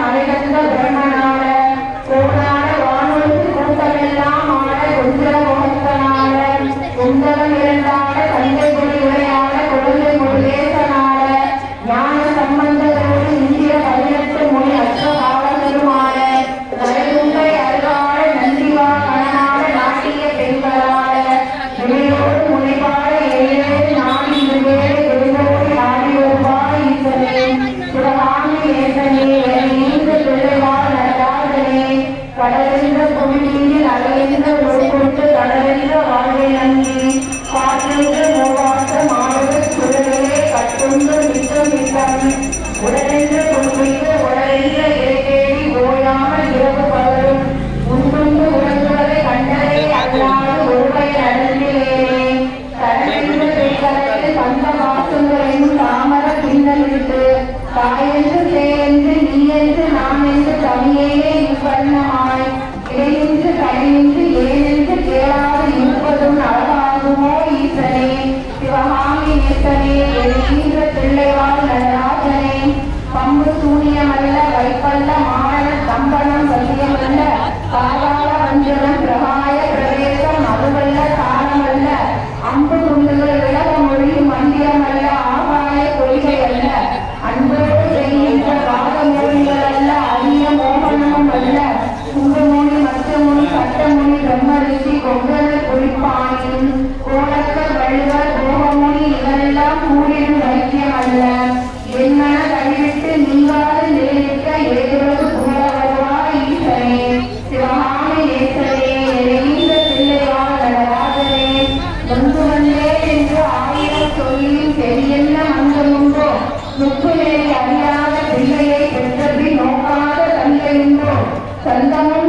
మరిగంగా బ్రహ్మాండ உடலைந்த துன்புய்த உடலைந்த இடைக்கேடி ஓயாமல் இரவு பகலும் உண்புண்டு உணர்ந்துவதை கண்டதை அல்லாது ஒருவை நடந்திலேயே தனக்கின்ற பெண்களத்தில் பந்த மாசுங்களையும் தாமர பின்னலிட்டு தாயென்று தே என்று நீ என்று நான் என்று தமியேயே 拜。முன்னே என்று ஆயிரம் சொல்லில் தெரியென்ன மந்தமுண்டோ முக்குநிலை அறியாத பிள்ளையை பெற்றபின் நோக்காத தந்தையுண்டோ சந்தமும்